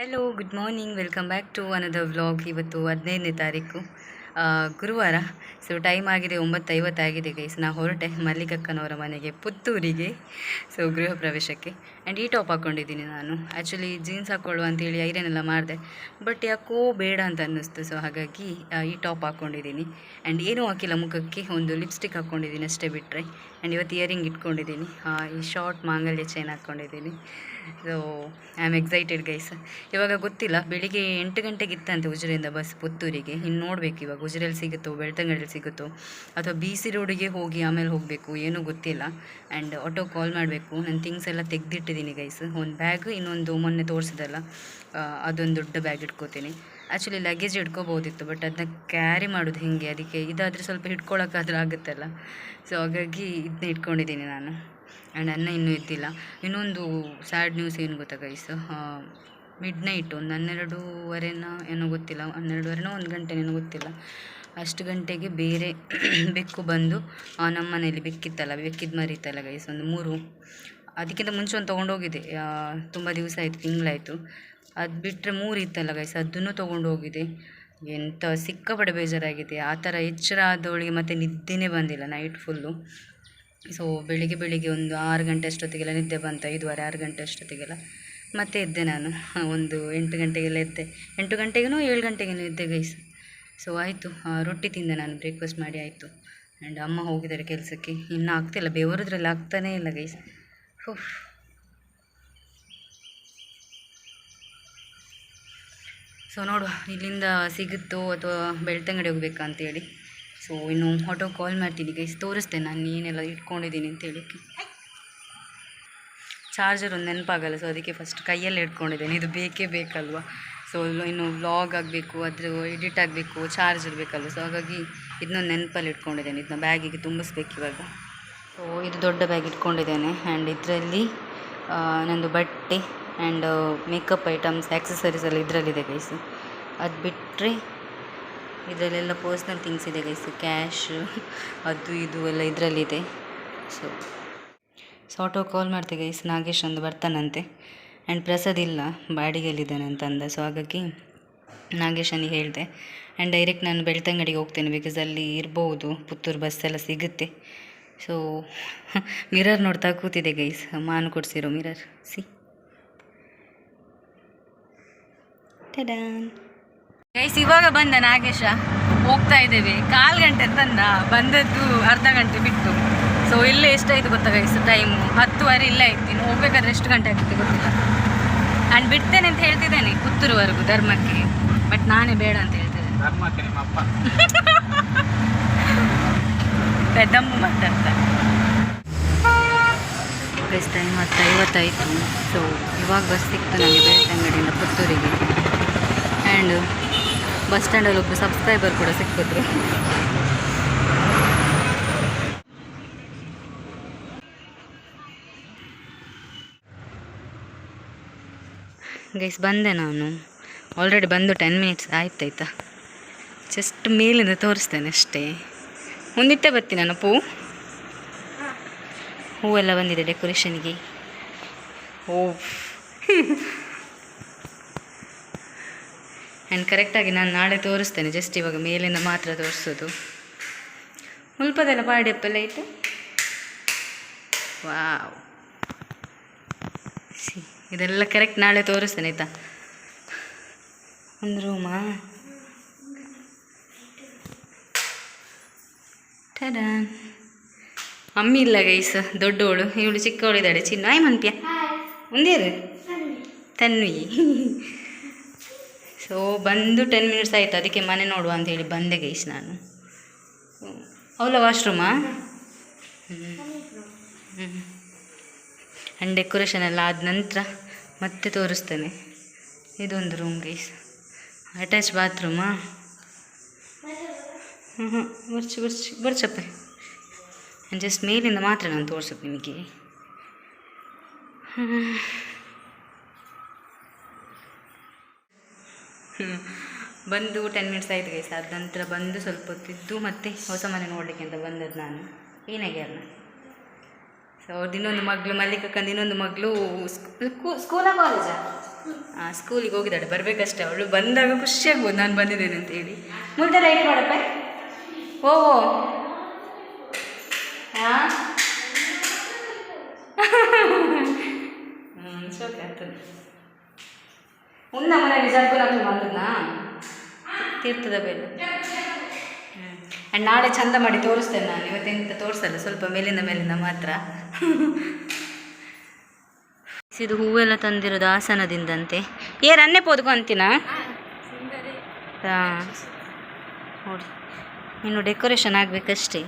Hello good morning welcome back to another vlog ಇವತ್ತು ಹದಿನೈದನೇ ತಾರೀಕು. ಗುರುವಾರ. ಸೊ ಟೈಮ್ ಆಗಿದೆ, ಒಂಬತ್ತೈವತ್ತಾಗಿದೆ ಗೈಸ್ ನಾ ಹೊರಟೆ ಮಲ್ಲಿಕಕ್ಕನವರ ಮನೆಗೆ, ಪುತ್ತೂರಿಗೆ. ಸೊ ಗೃಹ ಪ್ರವೇಶಕ್ಕೆ. ಆ್ಯಂಡ್ ಈ ಟಾಪ್ ಹಾಕ್ಕೊಂಡಿದ್ದೀನಿ ನಾನು. ಆ್ಯಕ್ಚುಲಿ ಜೀನ್ಸ್ ಹಾಕ್ಕೊಳ್ಳುವ ಅಂತೇಳಿ ಐರನ್ ಎಲ್ಲ ಮಾಡಿದೆ. ಬಟ್ ಯಾಕೋ ಬೇಡ ಅಂತ ಅನ್ನಿಸ್ತು. ಸೊ ಹಾಗಾಗಿ ಈ ಟಾಪ್ ಹಾಕ್ಕೊಂಡಿದ್ದೀನಿ. ಆ್ಯಂಡ್ ಏನೂ ಹಾಕಿಲ್ಲ ಮುಖಕ್ಕೆ. ಒಂದು ಲಿಪ್ಸ್ಟಿಕ್ ಹಾಕ್ಕೊಂಡಿದ್ದೀನಿ ಅಷ್ಟೇ ಬಿಟ್ಟರೆ ಆ್ಯಂಡ್ ಇವತ್ತು ಇಯರಿಂಗ್ ಇಟ್ಕೊಂಡಿದ್ದೀನಿ. ಈ ಶಾರ್ಟ್ ಮಾಂಗಲ್ಯ ಚೈನ್ ಹಾಕ್ಕೊಂಡಿದ್ದೀನಿ. So I am excited guys ಇವಾಗ ಗೊತ್ತಿಲ್ಲ. ಬೆಳಿಗ್ಗೆ ಎಂಟು ಗಂಟೆಗೆ ಇತ್ತಂತೆ ಉಜಿರೆಯಿಂದ ಬಸ್ ಪುತ್ತೂರಿಗೆ. ಇನ್ನು ನೋಡಬೇಕು ಇವಾಗ ಉಜಿರೆಯಲ್ಲಿ ಸಿಗುತ್ತೋ ಬೆಳ್ತಂಗಡಿಯಲ್ಲಿ ಸಿಗುತ್ತೋ, ಅಥವಾ ಬಿ ಸಿ ರೋಡಿಗೆ ಹೋಗಿ ಆಮೇಲೆ ಹೋಗಬೇಕು, ಏನೂ ಗೊತ್ತಿಲ್ಲ. ಆ್ಯಂಡ್ ಆಟೋ ಕಾಲ್ ಮಾಡಬೇಕು. ನನ್ನ ಥಿಂಗ್ಸ್ ಎಲ್ಲ ತೆಗೆದಿಟ್ಟಿದ್ದೀನಿ ಗೈಸ್ ಒಂದು ಬ್ಯಾಗ್ ಇನ್ನೊಂದು ಮೊನ್ನೆ ತೋರಿಸಿದಲ್ಲ. ಅದೊಂದು ದೊಡ್ಡ ಬ್ಯಾಗ್ ಇಟ್ಕೋತೀನಿ. ಆ್ಯಕ್ಚುಲಿ ಲಗೇಜ್ ಇಟ್ಕೋಬೋದಿತ್ತು ಬಟ್ ಅದನ್ನ ಕ್ಯಾರಿ ಮಾಡೋದು ಹೇಗೆ? ಅದಕ್ಕೆ ಇದಾದರೆ ಸ್ವಲ್ಪ ಹಿಡ್ಕೊಳಕ್ಕಾದ್ರೆ ಆಗುತ್ತಲ್ಲ. ಸೊ ಹಾಗಾಗಿ ಇದನ್ನ ಇಟ್ಕೊಂಡಿದ್ದೀನಿ ನಾನು. ಆ್ಯಂಡ್ ಅನ್ನ ಇನ್ನೂ ಇದ್ದಿಲ್ಲ. ಇನ್ನೊಂದು ಸ್ಯಾಡ್ ನ್ಯೂಸ್ ಏನು ಗೊತ್ತಾ ಗೈಸ್ ಮಿಡ್ ನೈಟ್ ಒಂದು ಹನ್ನೆರಡೂವರೆನ ಏನೋ ಗೊತ್ತಿಲ್ಲ. ಹನ್ನೆರಡುವರೆನೋ ಒಂದು ಗಂಟೆನೇನೋ ಗೊತ್ತಿಲ್ಲ. ಅಷ್ಟು ಗಂಟೆಗೆ ಬೇರೆ ಬೆಕ್ಕು ಬಂದು ನಮ್ಮ ಮನೇಲಿ ಬೆಕ್ಕಿತ್ತಲ್ಲ, ಬೆಕ್ಕಿದ ಮರಿತ್ತಲ್ಲ ಗೈಸ್ ಒಂದು ಮೂರು. ಅದಕ್ಕಿಂತ ಮುಂಚೆ ಒಂದು ತೊಗೊಂಡೋಗಿದೆ. ತುಂಬ ದಿವಸ ಆಯಿತು, ತಿಂಗಳಾಯಿತು. ಅದು ಬಿಟ್ಟರೆ ಮೂರು ಇತ್ತಲ್ಲ ಗೈಸ್ ಅದನ್ನು ತೊಗೊಂಡು ಹೋಗಿದೆ ಎಂಥ ಸಿಕ್ಕಾಪಟ್ಟೆ ಬೇಜಾರಾಗಿದೆ. ಆ ಥರ ಎಚ್ಚರ ಆದವಳಿಗೆ ಮತ್ತೆ ನಿದ್ದೆನೇ ಬಂದಿಲ್ಲ ನೈಟ್ ಫುಲ್ಲು ಸೊ ಬೆಳಿಗ್ಗೆ ಬೆಳಿಗ್ಗೆ ಒಂದು ಆರು ಗಂಟೆ ಅಷ್ಟೊತ್ತಿಗೆಲ್ಲ ನಿದ್ದೆ ಬಂತು, ಐದುವರೆ, ಆರು ಗಂಟೆ ಅಷ್ಟೊತ್ತಿಗೆಲ್ಲ. ಮತ್ತೆ ಎದ್ದೆ ನಾನು. ಒಂದು ಎಂಟು ಗಂಟೆಗೆಲ್ಲ ಎದ್ದೆ. ಎಂಟು ಗಂಟೆಗೇನೋ ಏಳು ಗಂಟೆಗೇನೋ ಎದ್ದೆ ಗೈಸ್ ಸೊ ಆಯಿತು. ರೊಟ್ಟಿ ತಿಂದೆ ನಾನು ಬ್ರೇಕ್ಫಾಸ್ಟ್ ಮಾಡಿ ಆಯಿತು. ಆ್ಯಂಡ್ ಅಮ್ಮ ಹೋಗಿದ್ದಾರೆ ಕೆಲಸಕ್ಕೆ. ಇನ್ನೂ ಆಗ್ತಿಲ್ಲ, ಬೆವರದ್ರಲ್ಲಿ ಆಗ್ತಾನೇ ಇಲ್ಲ ಗೈಸ್ ಹುಫ್ ಸೊ ನೋಡು, ಇಲ್ಲಿಂದ ಸಿಗುತ್ತೋ ಅಥವಾ ಬೆಳ್ತಂಗಡಿ ಹೋಗ್ಬೇಕಾ ಅಂತೇಳಿ. ಸೊ ಇನ್ನು ಆಟೋ ಕಾಲ್ ಮಾಡ್ತೀನಿ ಗೈಸ್ ತೋರಿಸ್ತೇನೆ ನಾನು ಏನೆಲ್ಲ ಇಟ್ಕೊಂಡಿದ್ದೀನಿ ಅಂತೇಳಿ. ಚಾರ್ಜರ್ ಒಂದು ನೆನಪಾಗಲ್ಲ ಸೊ ಅದಕ್ಕೆ ಫಸ್ಟ್ ಕೈಯಲ್ಲಿ ಇಟ್ಕೊಂಡಿದ್ದೇನೆ. ಇದು ಬೇಕೇ ಬೇಕಲ್ವಾ? ಸೊ ಇನ್ನು ವ್ಲಾಗ್ ಆಗಬೇಕು, ಅದ್ರ ಎಡಿಟ್ ಆಗಬೇಕು ಚಾರ್ಜ್ ಇರಬೇಕಲ್ವ ಸೊ ಹಾಗಾಗಿ ಇದನ್ನೊಂದು ನೆನಪಲ್ಲಿ ಇಟ್ಕೊಂಡಿದ್ದೇನೆ. ಇದನ್ನ ಬ್ಯಾಗಿಗೆ ತುಂಬಿಸ್ಬೇಕು ಇವಾಗ. ಸೊ ಇದು ದೊಡ್ಡ ಬ್ಯಾಗ್ ಇಟ್ಕೊಂಡಿದ್ದೇನೆ. ಆ್ಯಂಡ್ ಇದರಲ್ಲಿ ನಂದು ಬಟ್ಟೆ ಆ್ಯಂಡ್ ಮೇಕಪ್ ಐಟಮ್ಸ್ ಆ್ಯಕ್ಸಸರೀಸ್ ಎಲ್ಲ ಇದರಲ್ಲಿದೆ ಗೈಸು ಅದು ಬಿಟ್ಟರೆ ಇದರಲ್ಲೆಲ್ಲ ಪರ್ಸ್ನಲ್ ಥಿಂಗ್ಸ್ ಇದೆ ಗೈಸು ಕ್ಯಾಶ್ ಅದು, ಇದು ಎಲ್ಲ ಇದರಲ್ಲಿದೆ. ಸೊ ಸೊ ಆಟೋ ಕಾಲ್ ಮಾಡ್ತೆ ಗೈಸ್ ನಾಗೇಶ್ ಒಂದು ಬರ್ತಾನಂತೆ. ಆ್ಯಂಡ್ ಪ್ರಸಾದ್ ಇಲ್ಲ, ಬಾಡಿಗೆಯಲ್ಲಿದ್ದಾನೆ ಅಂತ ಅಂದ ಸೊ ಹಾಗಾಗಿ ನಾಗೇಶನಿಗೆ ಹೇಳಿದೆ. ಆ್ಯಂಡ್ ಡೈರೆಕ್ಟ್ ನಾನು ಬೆಳ್ತಂಗಡಿಗೆ ಹೋಗ್ತೇನೆ ಬಿಕಾಸ್ ಅಲ್ಲಿ ಇರ್ಬೋದು, ಪುತ್ತೂರು ಬಸ್ ಎಲ್ಲ ಸಿಗುತ್ತೆ. ಸೊ ಮಿರರ್ ನೋಡ್ತಾ ಕೂತಿದೆ ಗೈಸ್ ಮಾನು ಕೊಡಿಸಿರೋ ಮಿರರ್ ಸಿ ಗೈಸ್ ಇವಾಗ ಬಂದ ನಾಗೇಶ. ಹೋಗ್ತಾ ಇದ್ದೇವೆ. ಕಾಲು ಗಂಟೆ ತಂದ. ಬಂದದ್ದು ಅರ್ಧ ಗಂಟೆ ಬಿಟ್ಟು. ಸೊ ಇಲ್ಲೇ ಎಷ್ಟಾಯ್ತು ಗೊತ್ತಾ ಗೈಸ್ ಟೈಮ್ ಹತ್ತುವರೆ ಇಲ್ಲ ಆಯ್ತು ನೀನು ಹೋಗ್ಬೇಕಾದ್ರೆ ಎಷ್ಟು ಗಂಟೆ ಆಗುತ್ತೆ ಗೊತ್ತಿಲ್ಲ. ಆ್ಯಂಡ್ ಬಿಡ್ತೇನೆ ಅಂತ ಹೇಳ್ತಿದ್ದೇನೆ ಪುತ್ತೂರುವರೆಗೂ ಧರ್ಮಕ್ಕೆ. ಬಟ್ ನಾನೇ ಬೇಡ ಅಂತ ಹೇಳ್ತಿದ್ದೇನೆ. ಧರ್ಮಕ್ಕೆ ನಿಮ್ಮ ಅಪ್ಪ. ಪೆದ್ದಮ್ಮ ಮಾತಾಡ್ತಾ ಗೈಸ್ ಟೈಮ್ ಹತ್ತು ಐವತ್ತಾಯಿತು. ಸೊ ಇವಾಗ ಬಸ್ ಸಿಕ್ತು ನನಗೆ ಬೆಳ್ತಂಗಡಿಯಿಂದ ಪುತ್ತೂರಿಗೆ. ಆ್ಯಂಡ್ ಬಸ್ ಸ್ಟ್ಯಾಂಡಲ್ಲಿ ಒಬ್ಬರು ಸಬ್ಸ್ಕ್ರೈಬರ್ ಕೂಡ ಸಿಕ್ಕಿದ್ರು. ಗೈಸ್ ಬಂದೆ ನಾನು. ಆಲ್ರೆಡಿ ಬಂದು ಟೆನ್ ಮಿನಿಟ್ಸ್ ಆಯ್ತಾಯ್ತಾ? ಜಸ್ಟ್ ಮೇಲಿಂದ ತೋರಿಸ್ತೇನೆ ಅಷ್ಟೇ. ಮುಂದಿಟ್ಟೆ ಬರ್ತೀನಿ ನಾನು ಪೂ. ಹೂವೆಲ್ಲ ಬಂದಿದೆ ಡೆಕೋರೇಷನ್ಗೆ ಓ ಆ್ಯಂಡ್ ಕರೆಕ್ಟಾಗಿ ನಾನು ನಾಳೆ ತೋರಿಸ್ತೇನೆ ಜಸ್ಟ್ ಇವಾಗ ಮೇಲಿಂದ ಮಾತ್ರ ತೋರಿಸೋದು. ಮುಲ್ಪದೆಲ್ಲ ಪಾಡಿಯಪ್ಪೆಲ್ಲ ಇತ್ತು ವಾವ್. ಸಿ ಇದೆಲ್ಲ ಕರೆಕ್ಟ್ ನಾಳೆ ತೋರಿಸ್ತೇನೆ, ಆಯಿತಾ? ಒಂದು ರೂಮಾ ಟಡಾ ಅಮ್ಮಿ ಇಲ್ಲ ಗೈಸ್ ದೊಡ್ಡವಳು ಇವಳು ಚಿಕ್ಕವಳಿದ್ದಾಳೆ. ಚಿನ್ನ ಆಯ್ ಮನ್ಪ್ಯ. ಒಂದೇರು ತನ್ವಿ. ಸೊ ಬಂದು ಟೆನ್ ಮಿನಿಟ್ಸ್ ಆಯಿತು, ಅದಕ್ಕೆ ಮನೆ ನೋಡುವ ಅಂತ ಹೇಳಿ ಬಂದೆ ಗೈಸ್ ನಾನು. ಅವಳ ವಾಶ್ರೂಮಾ ಹ್ಞೂ ಆ್ಯಂಡ್ ಡೆಕೋರೇಷನ್ ಎಲ್ಲ ಆದ ನಂತರ ಮತ್ತೆ ತೋರಿಸ್ತೇನೆ. ಇದೊಂದು ರೂಮ್ ಗೈಸ್ ಅಟ್ಯಾಚ್ ಬಾತ್ರೂಮಾ ಹ್ಞೂ ಹ್ಞೂ ಬರ್ಚಿ ಬರ್ಚಿ ಬರ್ಚಪ್ಪೆ ಜಸ್ಟ್ ಮೇಲಿಂದ ಮಾತ್ರ ನಾನು ತೋರ್ಸೋದು ನಿಮಗೆ. ಬಂದು ಟೆನ್ ಮಿನಿಟ್ಸ್ ಆಯಿತು ಗೈಸ್ ಅದ ನಂತರ ಬಂದು ಸ್ವಲ್ಪ ಹೊತ್ತಿದ್ದು ಮತ್ತೆ ಹೊಸ ಮನೆ ನೋಡಲಿಕ್ಕೆ ಅಂತ ಬಂದದ್ದು ನಾನು. ಏನಾಗೆ ಅಲ್ಲ ಸೊ ಅವ್ರದ್ದು ಇನ್ನೊಂದು ಮಗಳು, ಮಲ್ಲಿಕಕ್ಕಂದು ಇನ್ನೊಂದು ಮಗಳು ಸ್ಕೂಲ ಕಾಲೇಜಾ ಹಾಂ ಸ್ಕೂಲಿಗೆ ಹೋಗಿದ್ದಾಳೆ. ಬರಬೇಕಷ್ಟೇ ಅವಳು. ಬಂದಾಗ ಖುಷಿ ಆಗ್ಬೋದು. ನಾನು ಬಂದಿದ್ದೇನೆ ಅಂತ ಹೇಳಿ. ಮುಂದೆ ಲೈಟ್ ಮಾಡಪ್ಪ ಓ ಹಾಂ. ಹ್ಞೂ ಸೋಕೆ ಆಗ್ತದೆ ಉನ್ನ ಮನೆಯಲ್ಲಿ ಜಗ್ಗುನತ್ತು ಮಾಡೋದನ್ನ ತೀರ್ಥದ ಬೇಡ. ಆ್ಯಂಡ್ ನಾಳೆ ಚಂದ ಮಾಡಿ ತೋರಿಸ್ತೇನೆ ನಾನು. ಇವತ್ತೆಂತ ತೋರಿಸಲ್ಲ ಸ್ವಲ್ಪ ಮೇಲಿಂದ ಮೇಲಿಂದ ಮಾತ್ರ. ಇದು ಹೂವೆಲ್ಲ ತಂದಿರೋದು ಆಸನದಿಂದಂತೆ. ಏ ರನ್ನೇ ಪೋದ್ಕೊ ಅಂತೀನ? ಹಾಂ. ನೋಡಿ. ಇನ್ನು ಡೆಕೋರೇಷನ್ ಆಗಬೇಕಷ್ಟೇ.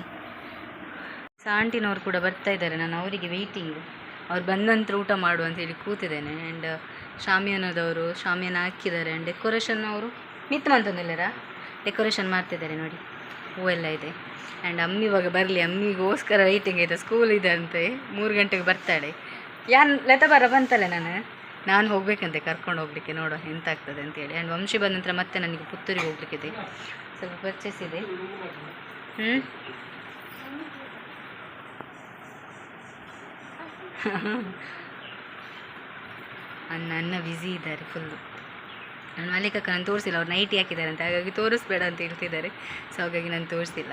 ಆಂಟಿನವ್ರು ಕೂಡ ಬರ್ತಾ ಇದ್ದಾರೆ. ನಾನು ಅವರಿಗೆ ವೆಯ್ಟಿಂಗ್ ಅವ್ರು ಬಂದ ನಂತರ ಊಟ ಮಾಡು ಅಂತ ಹೇಳಿ ಕೂತಿದ್ದೇನೆ. ಆ್ಯಂಡ್ ಶಾಮಿಯಾನದವರು ಶಾಮಿಯಾನ ಹಾಕಿದ್ದಾರೆ. ಆ್ಯಂಡ್ ಡೆಕೋರೇಷನ್ ಅವರು, ಮಿತ್ ಮಂತಂದಿಲ್ಲರ? ಡೆಕೋರೇಷನ್ ಮಾಡ್ತಿದ್ದಾರೆ ನೋಡಿ. ಹೂವೆಲ್ಲ ಇದೆ. ಆ್ಯಂಡ್ ಅಮ್ಮಿ ಇವಾಗ ಬರಲಿ. ಅಮ್ಮಿಗೋಸ್ಕರ ವೆಯ್ಟಿಂಗ್ ಇದೆ. ಸ್ಕೂಲ್ ಇದೆ ಅಂತೆ. ಮೂರು ಗಂಟೆಗೆ ಬರ್ತಾಳೆ. ಯಾನ್, ಲತಾ ಬರ ಬಂತಲ್ಲ ನಾನು? ನಾನು ಹೋಗಬೇಕಂತೆ. ಕರ್ಕೊಂಡು ಹೋಗ್ಲಿಕ್ಕೆ ನೋಡೋ ಎಂತಾಗ್ತದೆ ಅಂತೇಳಿ ಆ್ಯಂಡ್ ವಂಶಿ ಬಂದ ನಂತರ ಮತ್ತೆ ನನಗೆ ಪುತ್ತೂರಿಗೆ ಹೋಗ್ಲಿಕ್ಕಿದೆ. ಸ್ವಲ್ಪ ಪರ್ಚೇಸ್ ಇದೆ. ಹ್ಞೂ ಅನ್ನ ಅನ್ನ ಬ್ಯುಸಿ ಇದ್ದಾರೆ ಫುಲ್ಲು ನನ್ನ ಮಾಲೀಕಕ್ಕ ನಾನು ತೋರಿಸಿಲ್ಲ, ಅವ್ರು ನೈಟಿ ಹಾಕಿದ್ದಾರೆ ಅಂತ. ಹಾಗಾಗಿ ತೋರಿಸ್ಬೇಡ ಅಂತ ಹೇಳ್ತಿದ್ದಾರೆ. ಸೊ ಹಾಗಾಗಿ ನಾನು ತೋರಿಸಿಲ್ಲ.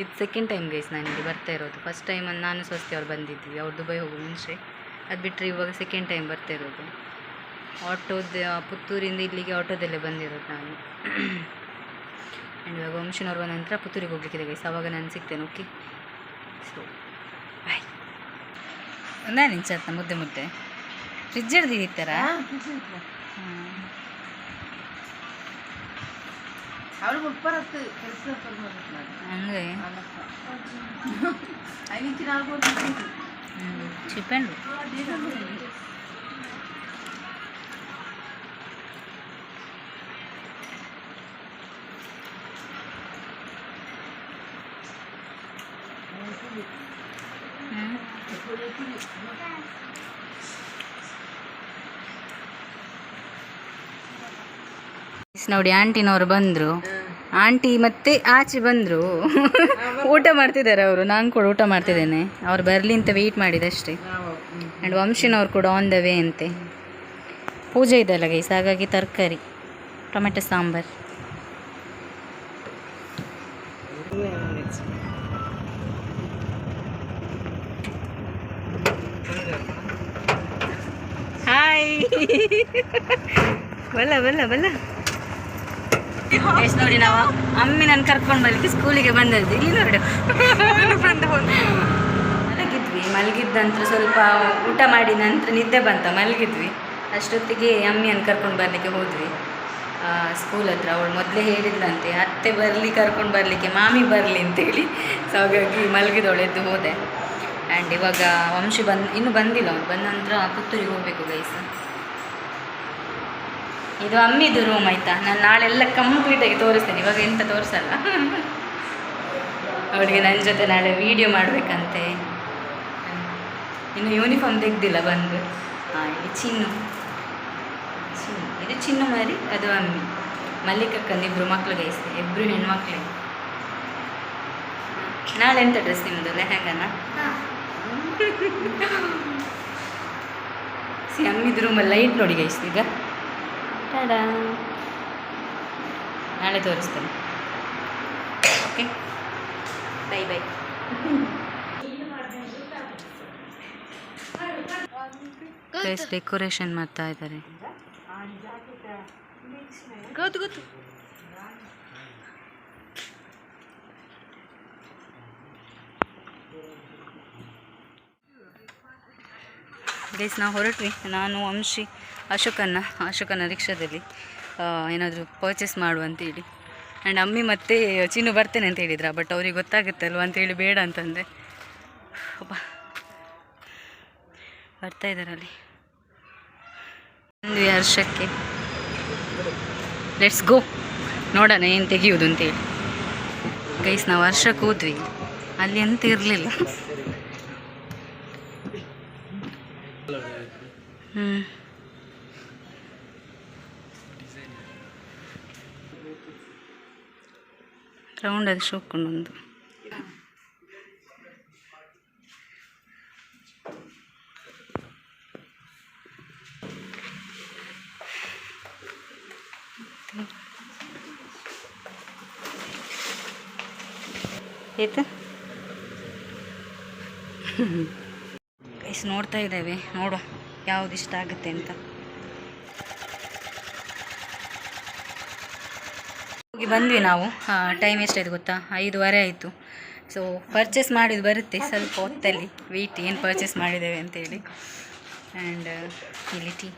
ಇದು ಸೆಕೆಂಡ್ ಟೈಮ್ ಗೈಸ್ ನಾನು ಇಲ್ಲಿ ಬರ್ತಾ ಇರೋದು. ಫಸ್ಟ್ ಟೈಮಲ್ಲಿ ನಾನು ಸ್ವಸ್ತಿ ಅವ್ರು ಬಂದಿದ್ವಿ. ಅವ್ರು ದುಬೈ ಹೋಗೋ ಮುಂಚೆ. ಅದು ಬಿಟ್ಟರೆ ಇವಾಗ ಸೆಕೆಂಡ್ ಟೈಮ್ ಬರ್ತಾ ಇರೋದು. ಆಟೋದ ಪುತ್ತೂರಿಂದ ಇಲ್ಲಿಗೆ ಆಟೋದಲ್ಲೇ ಬಂದಿರೋದು ನಾನು. ಆ್ಯಂಡ್ ಇವಾಗ ವಂಶನವ್ರು ಬಂದ ನಂತರ ಪುತ್ತೂರಿಗೆ ಹೋಗ್ಲಿಕ್ಕಿದೆ ಗೈಸ್ ಅವಾಗ ನಾನು ಸಿಗ್ತೇನೆ ಓಕೆ ಸೊ ಬಾಯ್ ನಾನು ಇಂಚತ್ನ ಮುದ್ದೆ ಮುದ್ದೆ. ಫ್ರಿಜ್ ಹಿಡ್ದಿದ್ದೀರ ಅವಳು ಮುಟ್ಬರತ್ತು ಕೆಲಸ ಹಂಗೆ? ಐದು ಚಿಪ್ಪಂಡು ನೋಡಿ ಆಂಟಿನವರು ಬಂದರು. ಆಂಟಿ ಮತ್ತೆ ಆಚೆ ಬಂದರು. ಊಟ ಮಾಡ್ತಿದ್ದಾರೆ ಅವರು, ನಾನು ಕೂಡ ಊಟ ಮಾಡ್ತಿದ್ದೇನೆ. ಅವ್ರು ಬರಲಿ ಅಂತ ವೆಯ್ಟ್ ಮಾಡಿದೆ ಅಷ್ಟೇ ಆ್ಯಂಡ್ ವಂಶಿನವ್ರು ಕೂಡ ಆನ್ ದ ವೇ ಅಂತೆ. ಪೂಜೆ ಇದೆಯಲ್ಲ ಗೈಸ್ ಹಾಗಾಗಿ ತರಕಾರಿ, ಟೊಮೆಟೊ ಸಾಂಬಾರು. ಹಾಯ್ ಬಲ್ಲ ಬಲ್ಲ ಬಲ್ಲ ಎಷ್ಟು ನೋಡಿ ನಾವು ಅಮ್ಮಿ ನಾನು ಕರ್ಕೊಂಡು ಬರ್ಲಿಕ್ಕೆ ಸ್ಕೂಲಿಗೆ ಬಂದದ್ದು. ಇಲ್ಲಿ ನೋಡು. ಮಲಗಿದ್ವಿ. ಮಲಗಿದ ನಂತರ ಸ್ವಲ್ಪ ಊಟ ಮಾಡಿ ನಂತರ ನಿದ್ದೆ ಬಂತ. ಮಲಗಿದ್ವಿ. ಅಷ್ಟೊತ್ತಿಗೆ ಅಮ್ಮಿಯನ್ನು ಕರ್ಕೊಂಡು ಬರಲಿಕ್ಕೆ ಹೋದ್ವಿ. ಸ್ಕೂಲ್ ಹತ್ರ. ಅವಳು ಮೊದಲೇ ಹೇಳಿದ್ಲಂತೆ ಅತ್ತೆ ಬರಲಿ ಕರ್ಕೊಂಡು ಬರಲಿಕ್ಕೆ ಮಾಮಿ ಬರಲಿ ಅಂತೇಳಿ. ಸೊ ಹಾಗಾಗಿ ಮಲಗಿದವಳು ಎದ್ದು ಹೋದೆ. ಆ್ಯಂಡ್ ಇವಾಗ ವಂಶಿ ಬಂದು, ಇನ್ನು ಬಂದಿಲ್ಲ ಅವ್ನು ಬಂದ ನಂತರ ಪುತ್ತೂರಿಗೆ ಹೋಗಬೇಕು ಗೈಸ ಇದು ಅಮ್ಮಿದು ರೂಮ್ ಆಯಿತಾ? ನಾನು ನಾಳೆಲ್ಲ ಕಂಪ್ಲೀಟಾಗಿ ತೋರಿಸ್ತೇನೆ. ಇವಾಗ ಎಂತ ತೋರಿಸಲ್ಲ. ಅವಳಿಗೆ ನನ್ನ ಜೊತೆ ನಾಳೆ ವೀಡಿಯೋ ಮಾಡಬೇಕಂತೆ. ಇನ್ನು ಯೂನಿಫಾರ್ಮ್ ತೆಗ್ದಿಲ್ಲ, ಬಂದು. ಹಾಂ, ಇದು ಚಿನ್ನು. ಚಿನ್ನು. ಇದು ಚಿನ್ನು ಮಾರಿ, ಅದು ಅಮ್ಮಿ ಮಲ್ಲಿಕಕ್ಕಂದಿಬ್ರು ಮಕ್ಕಳು ಗೈಸ್ತೆ ಇಬ್ಬರು ಹೆಣ್ಮಕ್ಳಿಗೆ ನಾಳೆ ಎಂತ ಡ್ರೆಸ್ ನಿಮ್ಮದು ಲೆಹಂಗನ? ಸಿ ಅಮ್ಮಿದ ರೂಮಲ್ಲಿ ಲೈಟ್ ನೋಡಿ ಗೈಸ್ ಈಗ. ಟಾಡಾ ನಾಳೆ ತೋರಿಸ್ತೇನೆ. ಓಕೆ ಬೈ ಬೈ ಡೆಕೋರೇಷನ್ ಮಾಡ್ತಾ ಇದ್ದಾರೆ. ಗೊತ್ತು ಗೊತ್ತು. ಗೈಸ್ ನಾವು ಹೊರಟ್ವಿ. ನಾನು, ಅಂಶಿ, ಅಶೋಕನ್ನ, ಅಶೋಕನ ರಿಕ್ಷಾದಲ್ಲಿ ಏನಾದರೂ ಪರ್ಚೇಸ್ ಮಾಡು ಅಂತೇಳಿ ಆ್ಯಂಡ್ ಅಮ್ಮಿ ಮತ್ತೆ ಚಿನ್ನು ಬರ್ತೇನೆ ಅಂತ ಹೇಳಿದ್ರ ಬಟ್ ಅವ್ರಿಗೆ ಗೊತ್ತಾಗುತ್ತಲ್ವ ಅಂತೇಳಿ ಬೇಡ ಅಂತಂದೆ. ಬರ್ತಾ ಇದ್ದಾರಲ್ಲಿ ಒಂದು ವರ್ಷಕ್ಕೆ. ಲೆಟ್ಸ್ ಗೋ ನೋಡೋಣ ಏನು ತೆಗಿಯೋದು ಅಂತೇಳಿ ಗೈಸ್ ನಾವು ವರ್ಷಕ್ಕೆ ಹೋದ್ವಿ. ಅಲ್ಲಿ ಎಂತ ಇರಲಿಲ್ಲ. ರೌಂಡಾಗಿ ಶೋಕೊಂಡು ಒಂದು ಆಯಿತಾ ಗೈಸ್ ನೋಡ್ತಾ ಇದ್ದೇವೆ. ನೋಡು. ಯಾವುದು ಇಷ್ಟ ಆಗುತ್ತೆ ಅಂತ. ಹೋಗಿ ಬಂದ್ವಿ ನಾವು. ಟೈಮ್ ಎಷ್ಟಾಯ್ತು ಗೊತ್ತಾ? ಐದುವರೆ ಆಯಿತು. ಸೊ ಪರ್ಚೇಸ್ ಮಾಡಿದ್ದು ಬರುತ್ತೆ ಸ್ವಲ್ಪ ಹೊತ್ತಲ್ಲಿ. ವೆಯ್ಟ್ ಏನು ಪರ್ಚೇಸ್ ಮಾಡಿದ್ದೇವೆ ಅಂತೇಳಿ. ಆ್ಯಂಡ್ ಇಲ್ಲಿ ಟೀ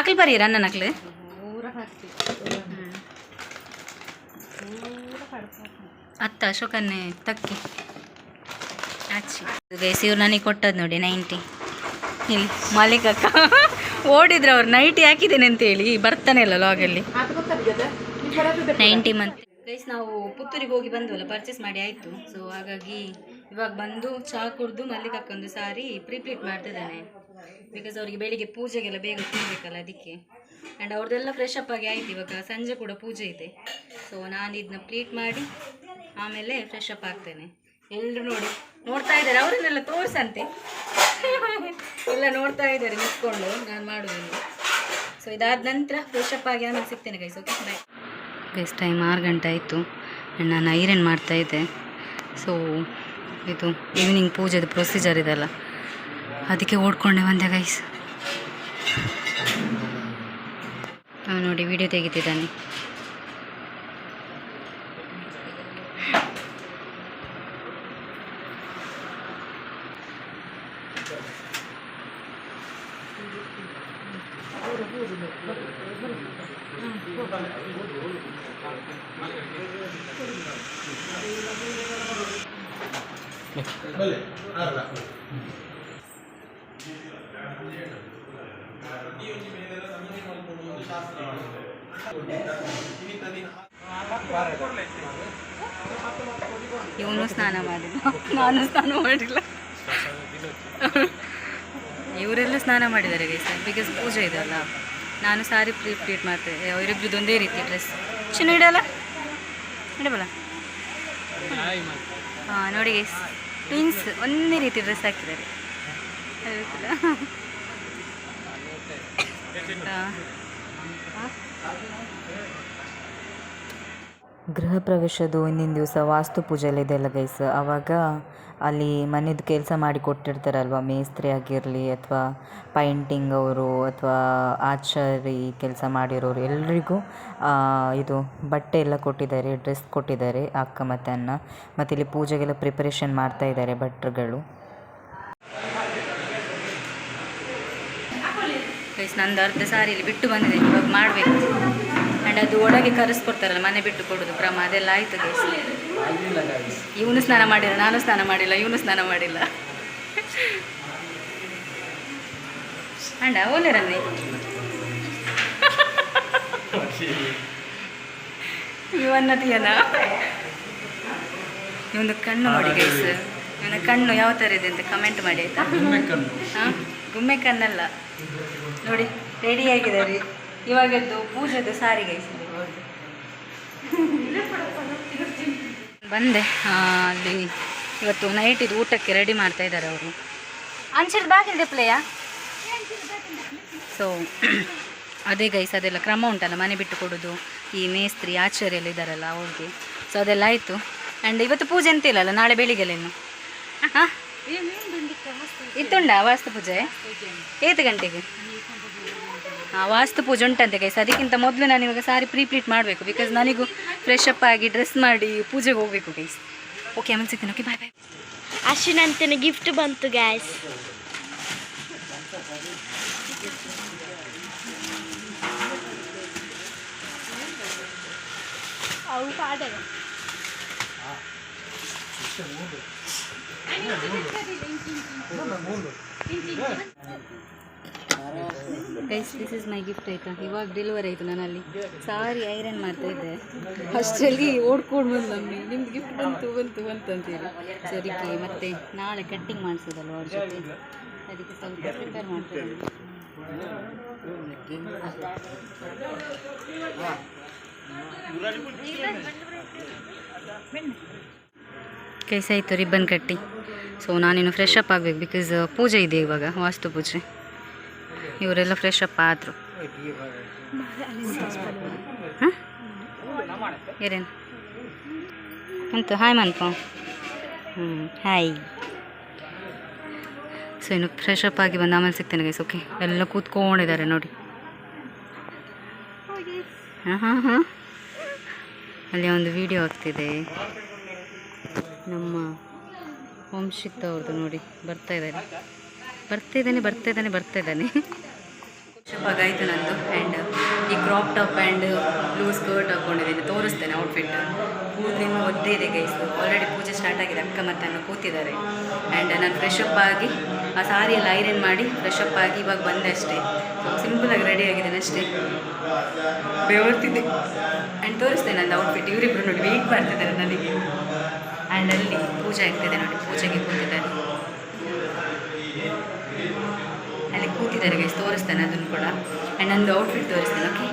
ಅಕ್ಲು ಬರೀ ರನ್ನ ನಕ್ಲು ಅತ್ತ ಅಶೋಕನ್ನೇ ತಕ್ಕಿ. ಆಚಿ ಬೇಸಿ ಇವ್ರು ನನಗೆ ಕೊಟ್ಟದ್ದು ನೋಡಿ ನೈಂಟಿ. ಇಲ್ಲಿ ಮಾಲೀಕ ಅಕ್ಕ. ಓಡಿದ್ರು ಅವ್ರು ನೈಟಿ ಹಾಕಿದ್ದೇನೆ ಅಂತೇಳಿ ಬರ್ತಾನೆ ಅಲ್ಲ ಲಾಗಲ್ಲಿ ನೈಂಟಿ ಮಂತ್ ಗೈಸ್ ನಾವು ಪುತ್ತೂರಿಗೆ ಹೋಗಿ ಬಂದ್ವಲ್ಲ ಪರ್ಚೇಸ್ ಮಾಡಿ ಆಯಿತು. ಸೊ ಹಾಗಾಗಿ ಇವಾಗ ಬಂದು ಚಹಾ ಕುಡಿದು ಮಲ್ಲಿಕಕ್ಕೊಂದು ಸಾರಿ ಪ್ರಿಪ್ಲೀಟ್ ಮಾಡ್ತಿದ್ದಾನೆ. ಬಿಕಾಸ್ ಅವರಿಗೆ ಬೆಳಿಗ್ಗೆ ಪೂಜೆಗೆಲ್ಲ ಬೇಗ ತಿನ್ಬೇಕಲ್ಲ ಅದಕ್ಕೆ. ಆ್ಯಂಡ್ ಅವ್ರದ್ದೆಲ್ಲ ಫ್ರೆಶ್ ಅಪ್ ಆಗಿ ಆಯ್ತು ಇವಾಗ. ಸಂಜೆ ಕೂಡ ಪೂಜೆ ಇದೆ. ಸೊ ನಾನು ಇದನ್ನ ಪ್ಲೀಟ್ ಮಾಡಿ ಆಮೇಲೆ ಫ್ರೆಶ್ ಅಪ್ ಆಗ್ತೇನೆ. ಎಲ್ಲರೂ ನೋಡಿ. ನೋಡ್ತಾ ಇದ್ದಾರೆ, ಅವರನ್ನೆಲ್ಲ ತೋರಿಸಂತೆ. ಎಲ್ಲ ನೋಡ್ತಾ ಇದ್ದಾರೆ, ನಿಂತ್ಕೊಂಡು ನಾನು ಮಾಡೋದು ಸೊ ಇದಾದ ನಂತರ ಫ್ರೆಶಪ್ ಆಗಿ ಆಮೇಲೆ ಸಿಗ್ತೇನೆ guys okay bye guys time ಆರು ಗಂಟೆ ಆಯಿತು. ನಾನು ಐರನ್ ಮಾಡ್ತಾ ಇದ್ದೆ. ಸೊ ಇದು ಈವ್ನಿಂಗ್ ಪೂಜೆದು ಪ್ರೊಸೀಜರ್ ಇದೆಲ್ಲ. ಅದಕ್ಕೆ ಓಡ್ಕೊಂಡೆ ಬಂದೆ ಗೈಸ್ ನೋಡಿ ವಿಡಿಯೋ ತೆಗಿತಿದ್ದಾನೆ ಇವನು ಸ್ನಾನ ಮಾಡಿಲ್ಲ ನಾನು ಸ್ನಾನ ಮಾಡಿಲ್ಲ ಇವರೆಲ್ಲ ಸ್ನಾನ ಮಾಡಿದ್ದಾರೆ ಗೈಸ್ ಬಿಕಾಸ್ ಪೂಜೆ ಇದೆ ಅಲ್ಲ. ನಾನು ಸಾರಿ ಪ್ರೀಪ್ಲೀಟ್ ಮಾಡ್ತೇನೆ ಅವರಿಬ್ರದ್ದು ಒಂದೇ ರೀತಿ ಡ್ರೆಸ್ ಚಿನ್ನ ಇಡಲ್ಲ? ಇಡಬಲ್ಲ ಹಾಂ ನೋಡಿ ಗೈಸ್ ಟ್ವಿನ್ಸ್ ಒಂದೇ ರೀತಿ ಡ್ರೆಸ್ ಹಾಕಿದ್ದಾರೆ. ಹಾ. ಗೃಹ ಪ್ರವೇಶದ್ದು ಹಿಂದಿನ ದಿವಸ ವಾಸ್ತು ಪೂಜೆಯಲ್ಲಿದೆಲ್ಲ ಗೈಸ್ ಆವಾಗ ಅಲ್ಲಿ ಮನೆದು ಕೆಲಸ ಮಾಡಿ ಕೊಟ್ಟಿರ್ತಾರಲ್ವ, ಮೇಸ್ತ್ರಿ ಆಗಿರಲಿ ಅಥವಾ ಪೈಂಟಿಂಗ್ ಅವರು ಅಥವಾ ಆಚಾರಿ ಕೆಲಸ ಮಾಡಿರೋರು ಎಲ್ರಿಗೂ ಇದು ಬಟ್ಟೆ ಎಲ್ಲ ಕೊಟ್ಟಿದ್ದಾರೆ ಡ್ರೆಸ್ ಕೊಟ್ಟಿದ್ದಾರೆ ಅಕ್ಕ ಮತ್ತು ಅಣ್ಣ. ಮತ್ತು ಇಲ್ಲಿ ಪೂಜೆಗೆಲ್ಲ ಪ್ರಿಪರೇಷನ್ ಮಾಡ್ತಾ ಇದ್ದಾರೆ ಭಟ್ರುಗಳು. ನಂದು ಅರ್ಧ ಸಾರಿ ಇಲ್ಲಿ ಬಿಟ್ಟು ಬಂದಿದೆ, ಇವಾಗ ಮಾಡಬೇಕು. ಆ್ಯಂಡ್ ಅದು ಒಳಗೆ ಕರೆಸ್ಕೊಡ್ತಾರಲ್ಲ ಮನೆ ಬಿಟ್ಟು ಕೊಡೋದು ಕ್ರಮ ಅದೆಲ್ಲ ಆಯ್ತು ಇವನು ಸ್ನಾನ ಮಾಡಿಲ್ಲ ನಾನು ಸ್ನಾನ ಮಾಡಿಲ್ಲ ಇವನು ಸ್ನಾನ ಮಾಡಿಲ್ಲ. ಅಂಡ ಓಲೆ ರನ್ನಿ ಇವನ್ನತಿಯನ ಇವನು ಕಣ್ಣು ನೋಡಿ ಗೈಸ್ ಇವನ ಕಣ್ಣು ಯಾವ ಥರ ಇದೆ ಅಂತ ಕಮೆಂಟ್ ಮಾಡಿ ಆಯ್ತಾ? ಹಾಂ ಗುಮ್ಮೆ ಕಣ್ಣಲ್ಲ ನೋಡಿ ರೆಡಿ ಆಗಿದ್ದಾರೆ ಇವಾಗದ್ದು ಪೂಜೆದು ಸಾರಿ ಗೈಸಿದೆ ಬಂದೆ ಅಲ್ಲಿ ಇವತ್ತು ನೈಟ್ ಇದು ಊಟಕ್ಕೆ ರೆಡಿ ಮಾಡ್ತಾ ಇದ್ದಾರೆ ಅವರು. ಅಂಚಿದ ಬಾಗಿಲ್ದೆ ಪ್ಲೇಯ ಸೊ ಅದೇ ಗೈಸ್ ಅದೆಲ್ಲ ಕ್ರಮ ಉಂಟಲ್ಲ ಮನೆ ಬಿಟ್ಟು ಕೊಡೋದು ಈ ಮೇಸ್ತ್ರಿ ಆಚಾರ್ಯ ಎಲ್ಲ ಇದ್ದಾರಲ್ಲ ಅವ್ರಿಗೆ. ಸೊ ಅದೆಲ್ಲ ಆಯಿತು. ಆ್ಯಂಡ್ ಇವತ್ತು ಪೂಜೆ ಅಂತ ಇಲ್ಲಲ್ಲ ನಾಳೆ ಬೆಳಿಗ್ಗೆಲ್ಲ ಇನ್ನು? ಹಾಂ? ಇತ್ತುಂಡ ವಾಸ್ತು ಪೂಜೆ? ಏತು ಗಂಟೆಗೆ? ವಾಸ್ತು ಪೂಜೆ ಉಂಟಂತೆ ಗೈಸ್ ಅದಕ್ಕಿಂತ ಮೊದಲು ನಾನು ಇವಾಗ ಸಾರಿ ಪ್ರೀಪ್ಲೀಟ್ ಮಾಡಬೇಕು ಬಿಕಾಸ್ ನನಗೂ ಫ್ರೆಶ್ ಅಪ್ ಆಗಿ ಡ್ರೆಸ್ ಮಾಡಿ ಪೂಜೆಗೆ ಹೋಗಬೇಕು ಗೈಸ್ ಓಕೆ ಆಮೇಲೆ ಸಿಗ್ತೀನಿ. ಓಕೆ ಬಾಯ್ ಬಾಯ್ ಅಶ್ವಿನಂತನ ಗಿಫ್ಟ್ ಬಂತು ಗ್ಯಾಸ್ ಅವು ಪಾಡಗ guys this is my gift ಆಯಿತಾ? ಇವಾಗ ಡೆಲಿವರಿ ಆಯಿತು ನಾನು ಅಲ್ಲಿ ಸಾರಿ ಐರನ್ ಮಾಡ್ತಾ ಇದ್ದೆ. ಅಷ್ಟರಲ್ಲಿ ಓಡ್ಕೊಂಡು ಬಂದು ಮಮ್ಮಿ ನಿಮ್ದು ಗಿಫ್ಟ್ ಬಂತು ಬಂತು ಬಂತು ಅಂತೇಳಿ ಸೊ ಅದಕ್ಕೆ ಮತ್ತೆ ನಾಳೆ ಕಟ್ಟಿಂಗ್ ಮಾಡಿಸೋದಲ್ಲ ಅವ್ರ ಜೊತೆ? ಅದಕ್ಕೆ ಸ್ವಲ್ಪ ಪ್ರಿಪೇರ್ ಮಾಡ್ತೀನಿ. ಕೈಸಾಯಿತು ರಿಬ್ಬನ್ ಕಟ್ಟಿ. ಸೊ ನಾನಿನ್ನು ಫ್ರೆಶ್ ಅಪ್ ಆಗಬೇಕು ಬಿಕಾಸ್ ಪೂಜೆ ಇದೆ ಇವಾಗ, ವಾಸ್ತು ಪೂಜೆ. ಇವರೆಲ್ಲ ಫ್ರೆಶ್ ಅಪ್ ಆದರು. ಹಾಂ? ಅಂತ ಹಾಯ್ ಮನ್ಪ. ಹ್ಞೂ ಹಾಯ್. ಸೊ ಇನ್ನು ಫ್ರೆಶ್ ಅಪ್ ಆಗಿ ಬಂದು ಆಮೇಲೆ ಸಿಗ್ತೇನೆ ಗೈಸ್ ಓಕೆ ಎಲ್ಲ ಕೂತ್ಕೊಂಡಿದ್ದಾರೆ ನೋಡಿ. ಹಾಂ ಹಾಂ ಹಾಂ. ಅಲ್ಲಿ ಒಂದು ವಿಡಿಯೋ ಆಗ್ತಿದೆ. ನಮ್ಮ ವಂಶಿತ್ ಅವ್ರದ್ದು ನೋಡಿ, ಬರ್ತಾ ಇದ್ದಾರೆ. ಬರ್ತಾ ಇದ್ದಾನೆ ಬರ್ತಾ ಇದ್ದಾನೆ ಬರ್ತಾ ಇದ್ದಾನೆ ಶಪಾಗ ಆಯಿತು ನಂದು ಆ್ಯಂಡ್ ಈ crop top and blue skirt ಹಾಕ್ಕೊಂಡಿದ್ದೀನಿ ತೋರಿಸ್ತೇನೆ ಔಟ್ಫಿಟ್ ಕೂದಲಿನ ಒದ್ದೆ ಇದೆ ಗೈಸು ಆಲ್ರೆಡಿ ಪೂಜೆ ಸ್ಟಾರ್ಟ್ ಆಗಿದೆ, ಅಕ್ಕ ಮತ್ತು ಕೂತಿದ್ದಾರೆ. ಆ್ಯಂಡ್ ನಾನು ಫ್ರೆಶಪ್ ಆಗಿ ಆ ಸಾರಿ ಎಲ್ಲ ಐರನ್ ಮಾಡಿ ಫ್ರೆಶ್ ಅಪ್ ಆಗಿ ಇವಾಗ ಬಂದೆ ಅಷ್ಟೇ. ಸೊ ಸಿಂಪಲಾಗಿ ರೆಡಿ ಆಗಿದ್ದೇನೆ ಅಷ್ಟೇ. ಬೆವರ್ತಿದ್ದೆ. ಆ್ಯಂಡ್ ತೋರಿಸ್ತೇನೆ ನಂದು ಔಟ್ಫಿಟ್ ಇವರಿಬ್ಬರು ನೋಡಿ ವೆಯ್ಟ್ ಮಾಡ್ತಿದ್ದಾರೆ ನನಗೆ ಆ್ಯಂಡ್ ಅಲ್ಲಿ ಪೂಜೆ ಆಗ್ತಿದೆ ನೋಡಿ, ಪೂಜೆಗೆ ಕೂತಿದ್ದಾರೆ ಅಲ್ಲಿ ಕೂತಿದ್ದಾರೆ ಗೈಸ್ ತೋರಿಸ್ತೇನೆ ಅದನ್ನು ಕೂಡ. ಆ್ಯಂಡ್ ನಂದು ಔಟ್ಫಿಟ್ ತೋರಿಸ್ತೇನೆ ಓಕೆ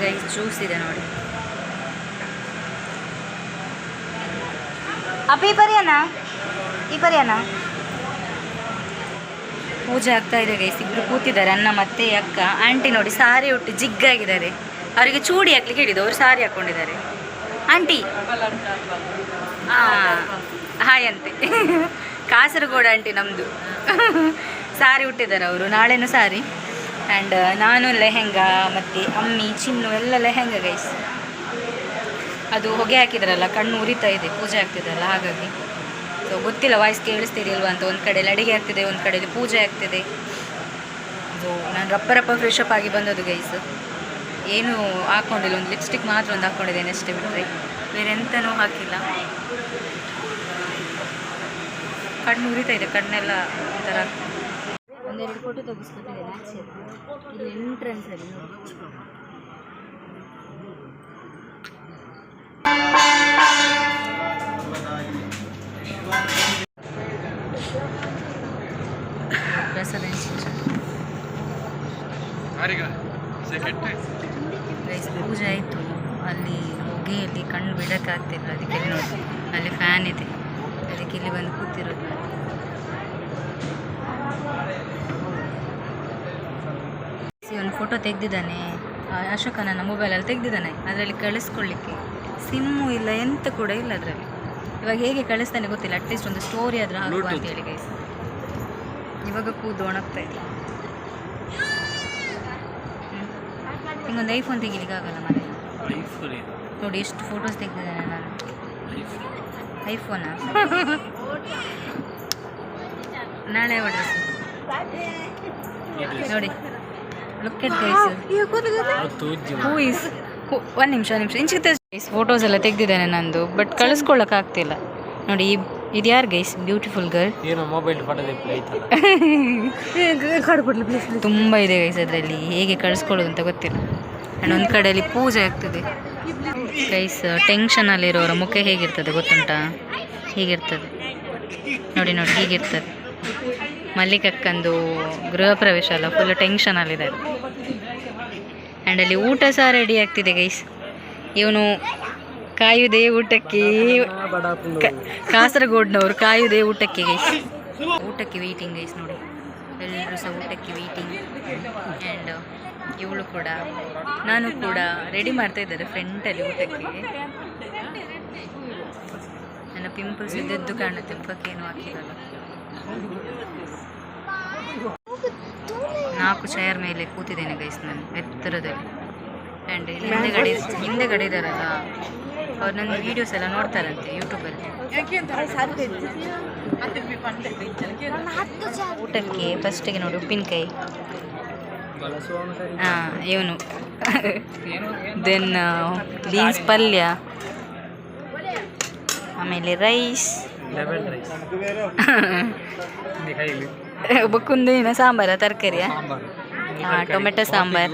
ಗೈಸ್ ಜ್ಯೂಸ್ ಇದೆ ನೋಡಿ. ಅಪ್ಪ, ಈ ಪರಿಯನ ಈ ಪರಿಯನ ಪೂಜೆ ಆಗ್ತಾ ಇದೆ ಗೈಸ್ ಇಬ್ರು ಕೂತಿದ್ದಾರೆ, ಅಣ್ಣ ಮತ್ತೆ ಅಕ್ಕ. ಆಂಟಿ ನೋಡಿ, ಸಾರಿ ಉಟ್ಟು ಜಿಗ್ಗಾಗಿದ್ದಾರೆ. ಅವರಿಗೆ ಚೂಡಿ ಹಾಕ್ಲಿಕ್ಕೆ ಹೇಳಿದ್ದು, ಅವ್ರು ಸಾರಿ ಹಾಕೊಂಡಿದ್ದಾರೆ. ಆಂಟಿ. ಹಾಯ್ ಅಂತೆ ಕಾಸರಗೋಡ ಆಂಟಿ ನಮ್ಮದು ಸಾರಿ ಉಟ್ಟಿದ್ದಾರೆ ಅವರು, ನಾಳೆನೂ ಸಾರಿ. ಆ್ಯಂಡ್ ನಾನು ಲೆಹೆಂಗಾ, ಮತ್ತು ಅಮ್ಮಿ, ಚಿನ್ನು ಎಲ್ಲ ಲೆಹೆಂಗಾ ಗೈಸ್ ಅದು ಹೊಗೆ ಹಾಕಿದ್ರಲ್ಲ, ಕಣ್ಣು ಉರಿತಾ ಇದೆ, ಪೂಜೆ ಆಗ್ತಿದೆಲ್ಲ ಹಾಗಾಗಿ. ಸೊ ಗೊತ್ತಿಲ್ಲ ವಾಯ್ಸ್ ಕೇಳಿಸ್ತಿರಿಲ್ವಾ ಅಂತ. ಒಂದು ಕಡೆಯಲ್ಲಿ ಅಡಿಗೆ ಆಗ್ತಿದೆ, ಒಂದು ಕಡೆಯಲ್ಲಿ ಪೂಜೆ ಆಗ್ತಿದೆ. ಸೊ ನಾನು ರಪ್ಪ ರಪ್ಪ ಫ್ರೆಶ್ ಆಗಿ ಬಂದದ್ದು ಗೈಸ್ ಏನು ಹಾಕ್ಕೊಂಡಿಲ್ಲ ಒಂದು ಲಿಪ್ಸ್ಟಿಕ್ ಮಾತ್ರ ಒಂದು ಹಾಕ್ಕೊಂಡಿದ್ದೇನೆ ಅಷ್ಟೇ ಬಿಟ್ಟರೆ ಬೇರೆ ಎಂತನೂ ಹಾಕಿಲ್ಲ. ಕಣ್ಣು ಉರಿತಾ ಇದೆ, ಕಣ್ಣೆಲ್ಲ ಒಂಥರ. ಒಂದೆರಡು ಫೋಟೋ ತೆಗೆಸ್ಕೊತಿದ್ದೇನೆ ಆಚೆ ಇಲ್ಲಿ ಎಂಟ್ರೆನ್ಸಲ್ಲಿ ನೋಡಿ ಪ್ರಸಾದ ಗೈಸ್ ಪೂಜೆ ಆಯಿತು. ಅಲ್ಲಿ ಹೊಗೆಯಲ್ಲಿ ಕಣ್ಣು ಬಿಡೋಕ್ಕಾಗ್ತಿಲ್ಲ. ಅದಕ್ಕೆ ನೋಡಿ. ಅಲ್ಲಿ ಫ್ಯಾನ್ ಇದೆ. ಅದಕ್ಕೆ ಇಲ್ಲಿ ಬಂದು ಕೂತಿರೋದು. ಒಂದು ಫೋಟೋ ತೆಗೆದಿದ್ದಾನೆ. ಅಶೋಕ ನನ್ನ ಮೊಬೈಲಲ್ಲಿ ತೆಗೆದಿದ್ದಾನೆ. ಅದರಲ್ಲಿ ಕಳಿಸ್ಕೊಳ್ಳಿಕ್ಕೆ. ಸಿಮ್ಮು ಇಲ್ಲ ಎಂತ ಕೂಡ ಇಲ್ಲ ಅದರಲ್ಲಿ. ಇವಾಗ ಹೇಗೆ ಕಳಿಸ್ತಾನೆ ಗೊತ್ತಿಲ್ಲ. ಅಟ್ಲೀಸ್ಟ್ ಒಂದು ಸ್ಟೋರಿ ಆದರೂ ಹಾಕುವ ಅಂತೇಳಿ ಗೈಸ್ ಇವಾಗ ಕೂದು ಒಣಗ್ತಾ ಇದೆ ಹಿಂಗೊಂದು ಐಫೋನ್ ತೆಗಿಲಿಕ್ಕೆ ಆಗಲ್ಲ ಮನೆ ನೋಡಿ ಎಷ್ಟು ಫೋಟೋಸ್ ತೆಗ್ದಿದ್ದೇನೆ ನಾನು ಐಫೋನಾ? ನಾಳೆ ಡ್ರೆಸ್ ನೋಡಿ. Look at guys who is ಒಂದು ನಿಮಿಷ ಒಂದು ನಿಮಿಷ. ಇಂಚಿಗೆ ಫೋಟೋಸ್ ಎಲ್ಲ ತೆಗ್ದಿದ್ದೇನೆ ನಂದು ಬಟ್ ಕಳಿಸ್ಕೊಳ್ಳೋಕ್ಕಾಗ್ತಿಲ್ಲ ನೋಡಿ ಈ ಇದು ಯಾರು ಗೈಸ್ ಬ್ಯೂಟಿಫುಲ್ ಗರ್ಲ್ ಏನೋ ಮೊಬೈಲ್ ತುಂಬ ಇದೆ ಗೈಸ್ ಅದರಲ್ಲಿ. ಹೇಗೆ ಕಳಿಸ್ಕೊಳ್ಳೋದು ಅಂತ ಗೊತ್ತಿಲ್ಲ. ಆ್ಯಂಡ್ ಒಂದು ಕಡೆಯಲ್ಲಿ ಪೂಜೆ ಆಗ್ತದೆ. ಗೈಸ್ ಟೆನ್ಷನಲ್ಲಿರೋರ ಮುಖ ಹೇಗಿರ್ತದೆ ಗೊತ್ತುಂಟಾ? ಹೀಗಿರ್ತದೆ? ನೋಡಿ ನೋಡಿ ಹೀಗಿರ್ತದೆ. ಮಲ್ಲಿಕಕ್ಕಂದು ಗೃಹ ಪ್ರವೇಶ ಅಲ್ಲ ಫುಲ್ ಟೆನ್ಷನಲ್ಲಿದ್ದಾರೆ ಆ್ಯಂಡ್ ಅಲ್ಲಿ ಊಟ ಸಹ ರೆಡಿ ಆಗ್ತಿದೆ ಗೈಸ್ ಇವನು ಕಾಯುವುದೇ ಊಟಕ್ಕೆ. ಕಾಸರಗೋಡ್ನವರು ಕಾಯುವುದೇ ಊಟಕ್ಕೆ ಗೈಸ್ ಊಟಕ್ಕೆ ವೆಯ್ಟಿಂಗ್ ಗೈಸ್ ನೋಡಿ. ಎಲ್ಲರೂ ಸಹ ಊಟಕ್ಕೆ ವೆಯ್ಟಿಂಗ್ ಆ್ಯಂಡ್ ಇವಳು ಕೂಡ ನಾನು ಕೂಡ ರೆಡಿ ಮಾಡ್ತಾ ಇದ್ದಾರೆ ಫ್ರೆಂಟಲ್ಲಿ ಊಟಕ್ಕೆ. ನನ್ನ ಪಿಂಪಲ್ಸ್ ಇದ್ದದ್ದು ಕಾಣುತ್ತೆ. ಮುಖಕ್ಕೇನು ಹಾಕಿರಲ್ಲ. ನಾಲ್ಕು ಚೇರ್ ಮೇಲೆ ಕೂತಿದ್ದೇನೆ ಗೈಸ್ ನಾನು ಎತ್ತರದಲ್ಲಿ. ಆ್ಯಂಡ್ ಹಿಂದೆಗಡೆ ಹಿಂದೆಗಡೆ ಇದ್ದಾರಲ್ಲ. ಅವ್ರು ನನ್ನ ವೀಡಿಯೋಸ್ ಎಲ್ಲ ನೋಡ್ತಾರಂತೆ ಯೂಟ್ಯೂಬಲ್ಲಿ ಊಟಕ್ಕೆ ಫಸ್ಟಿಗೆ ನೋಡಿ ಉಪ್ಪಿನಕಾಯಿ. ಹಾಂ ಇವನು. ದೆನ್ ಬೀನ್ಸ್ ಪಲ್ಯ. ಆಮೇಲೆ ರೈಸ್ ಕೈಲಿ ಬಕ್ಕುಂದಿನ ಸಾಂಬಾರ ತರಕಾರಿಯ? ಹಾಂ ಟೊಮೆಟೊ ಸಾಂಬಾರ್.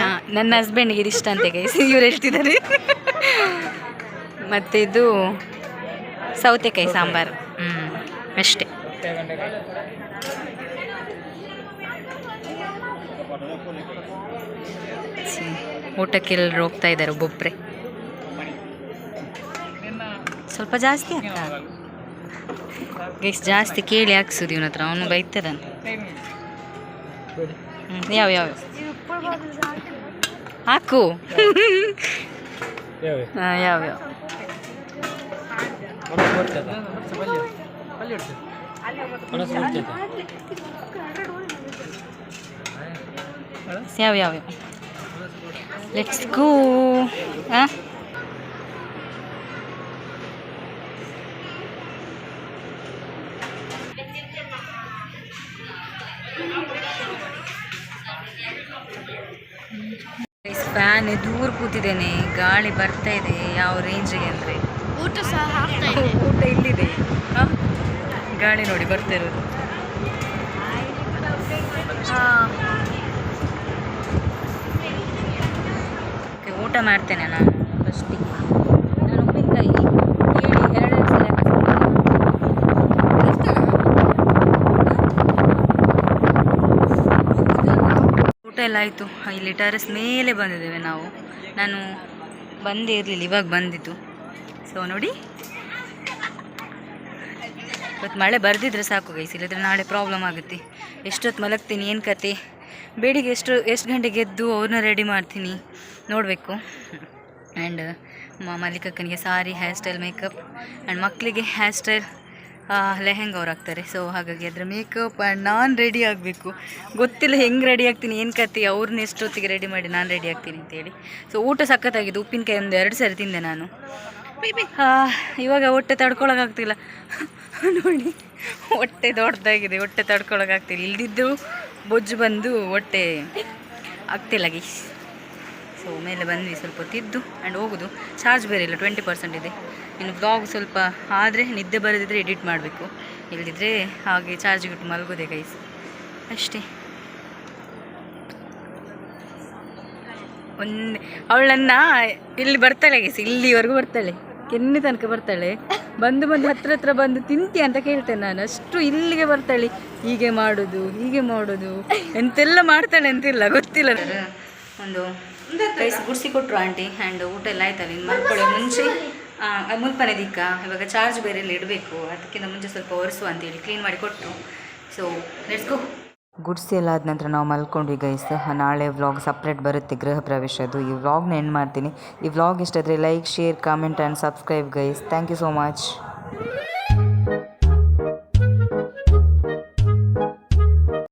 ಹಾಂ ನನ್ನ ಹಸ್ಬೆಂಡ್ಗೆ ಇದು ಇಷ್ಟ ಅಂತ ಗೈಸ್ ಇವ್ರು ಹೇಳ್ತಿದ್ದಾರೆ. ಮತ್ತು ಇದು ಸೌತೆಕಾಯಿ ಸಾಂಬಾರು. ಹ್ಞೂ ಅಷ್ಟೇ. ಛೀ, ಊಟಕ್ಕೆ ಎಲ್ಲರೂ ಹೋಗ್ತಾ ಇದ್ದಾರೆ ಒಬ್ಬೊಬ್ಬರೇ ಸ್ವಲ್ಪ ಜಾಸ್ತಿ ಆಗ್ತಾ ಜಾಸ್ತಿ ಕೇಳಿ ಹಾಕ್ಸುದು ಇವನ ಹತ್ರ ಅವನು ಹ್ಮ್, ಯಾವ ಯಾವ? ಹಾಕು. ಯಾವ ಹಾ, ಯಾವ ಯಾವ ಮನಸ್ಸು ಬರ್ತದ ಮನಸ್ಸು ಬರ್ತದ ಯಾವ ಯಾವ ಲೆಟ್ಸ್ ಗೋ ಹಾಂ ಫ್ಯಾನ್ ದೂರ ಕೂತಿದ್ದೇನೆ ಗಾಳಿ ಬರ್ತಾ ಇದೆ ಯಾವ ರೇಂಜಿಗೆ ಅಂದರೆ. ಊಟ ಸಹ ಊಟ ಇಲ್ಲಿದೆ. ಹಾಂ ಗಾಳಿ ನೋಡಿ ಬರ್ತಾ ಇರೋದು. ಊಟ ಮಾಡ್ತೇನೆ ನಾನು. ಫಸ್ಟಿಗೆ ನಾನು ಉಪ್ಪಿನಕಾಯಿ ಕೇಳಿ ಎರಡೆರಡು ಸಲ ಎಲ್ಲ ಆಯಿತು. ಇಲ್ಲಿ ಟೆರೆಸ್ ಮೇಲೆ ಬಂದಿದ್ದೇವೆ ನಾವು. ನಾನು ಬಂದೇ ಇರಲಿಲ್ಲ, ಇವಾಗ ಬಂದಿತ್ತು ಸೊ ನೋಡಿ. ಇವತ್ತು ಮಳೆ ಬರೆದಿದ್ರೆ ಸಾಕು ಗೈಸ್ ಇಲ್ಲದ್ರೆ ನಾಳೆ ಪ್ರಾಬ್ಲಮ್ ಆಗುತ್ತೆ. ಎಷ್ಟೊತ್ತು ಮಲಗ್ತೀನಿ, ಏನು ಕತೆ? ಬೇಡಿಗೆ ಎಷ್ಟು ಎಷ್ಟು ಗಂಟೆಗೆ ಎದ್ದು ಅವ್ರನ್ನ ರೆಡಿ ಮಾಡ್ತೀನಿ. ನೋಡಬೇಕು. And ಮಲ್ಲಿಕಕ್ಕನಿಗೆ sari hair style makeup and ಮಕ್ಕಳಿಗೆ ಹೇರ್ ಸ್ಟೈಲ್ ಲೆಹೆಂಗ ಅವ್ರು ಹಾಕ್ತಾರೆ. ಸೊ ಹಾಗಾಗಿ ಅದರ ಮೇಕಪ್ ಆ್ಯಂಡ್ ನಾನು ರೆಡಿ ಆಗಬೇಕು. ಗೊತ್ತಿಲ್ಲ ಹೆಂಗೆ ರೆಡಿ ಆಗ್ತೀನಿ ಏನು ಕತೆ ಅವ್ರನ್ನ ಎಷ್ಟೊತ್ತಿಗೆ ರೆಡಿ ಮಾಡಿ ನಾನು ರೆಡಿ ಆಗ್ತೀನಿ ಅಂತೇಳಿ ಸೊ ಊಟ ಸಖತ್ತಾಗಿದೆ ಉಪ್ಪಿನಕಾಯಿ ಒಂದು ಎರಡು ಸರಿ ತಿಂದೆ ನಾನು. ಇವಾಗ ಹೊಟ್ಟೆ ತಡ್ಕೊಳಕ್ಕಾಗ್ತಿಲ್ಲ ನೋಡಿ ಹೊಟ್ಟೆ ದೊಡ್ಡದಾಗಿದೆ. ಹೊಟ್ಟೆ ತಡ್ಕೊಳಕ್ಕಾಗ್ತಿಲ್ಲ ಇಲ್ದಿದ್ದು ಬೊಜ್ಜು ಬಂದು ಹೊಟ್ಟೆ ಆಗ್ತಿಲ್ಲ ಗೀಸ್. ಸೊ ಮೇಲೆ ಬಂದ್ವಿ ಸ್ವಲ್ಪ ಹೊತ್ತಿದ್ದು ಆ್ಯಂಡ್ ಹೋಗೋದು. ಚಾರ್ಜ್ ಬೇರೆ ಇಲ್ಲ ಟ್ವೆಂಟಿ ಪರ್ಸೆಂಟ್ ಇದೆ. ಇನ್ನು ಬ್ಲಾಗ್ ಸ್ವಲ್ಪ ಆದರೆ ನಿದ್ದೆ ಬರದಿದ್ದರೆ ಎಡಿಟ್ ಮಾಡಬೇಕು. ಇಲ್ಲದಿದ್ದರೆ ಹಾಗೆ ಚಾರ್ಜ್ ಬಿಟ್ಟು ಮಲಗೋದೆ ಗೈಸ್ ಅಷ್ಟೇ. ಒಂದೇ ಅವಳನ್ನ ಇಲ್ಲಿ ಬರ್ತಾಳೆ ಗೈಸ್ ಇಲ್ಲಿವರೆಗೂ ಬರ್ತಾಳೆ. ಕೆನ್ನೆ ತನಕ ಬರ್ತಾಳೆ? ಬಂದು ಬಂದು ಹತ್ರ ಹತ್ರ ಬಂದು ತಿಂತಿ ಅಂತ ಕೇಳ್ತೇನೆ ನಾನು. ಅಷ್ಟು ಇಲ್ಲಿಗೆ ಬರ್ತಾಳೆ. ಹೀಗೆ ಮಾಡೋದು ಹೀಗೆ ಮಾಡೋದು. ಎಂತೆಲ್ಲ ಮಾಡ್ತಾಳೆ ಅಂತಿಲ್ಲ, ಗೊತ್ತಿಲ್ಲ. ಒಂದು ರೈಸ್ ಗುಡ್ಸಿ ಕೊಟ್ಟರು ಆಂಟಿ ಹ್ಯಾಂಡ್ ಊಟ ಎಲ್ಲ ಆಯ್ತಲ್ಲ ಇನ್ನು ಮಲ್ಕೊಳ್ಳೋ ಮುಂಚೆ. ಮುಲ್ಪನೆ ದಿಕ್ಕ ಇವಾಗ ಚಾರ್ಜ್ ಬೇರೆ ಎಲ್ಲ ಇಡಬೇಕು ಅದಕ್ಕಿಂತ ಮುಂಚೆ ಸ್ವಲ್ಪ ಒರೆಸುವ ಅಂತೇಳಿ ಕ್ಲೀನ್ ಮಾಡಿ ಕೊಟ್ಟರು ಸೊ ಗೋ ಗುಡ್ಸಿ ಎಲ್ಲ ಆದ ನಂತರ ನಾವು ಮಲ್ಕೊಂಡ್ವಿ ಗೈಸ್. ನಾಳೆ ವ್ಲಾಗ್ ಸಪ್ರೇಟ್ ಬರುತ್ತೆ ಗೃಹ ಪ್ರವೇಶದ್ದು. ಈ ವ್ಲಾಗ್ನ ಎಂಡ್ ಮಾಡ್ತೀನಿ. ಈ vlog ಇಷ್ಟಾದರೆ like share comment and subscribe guys thank you so much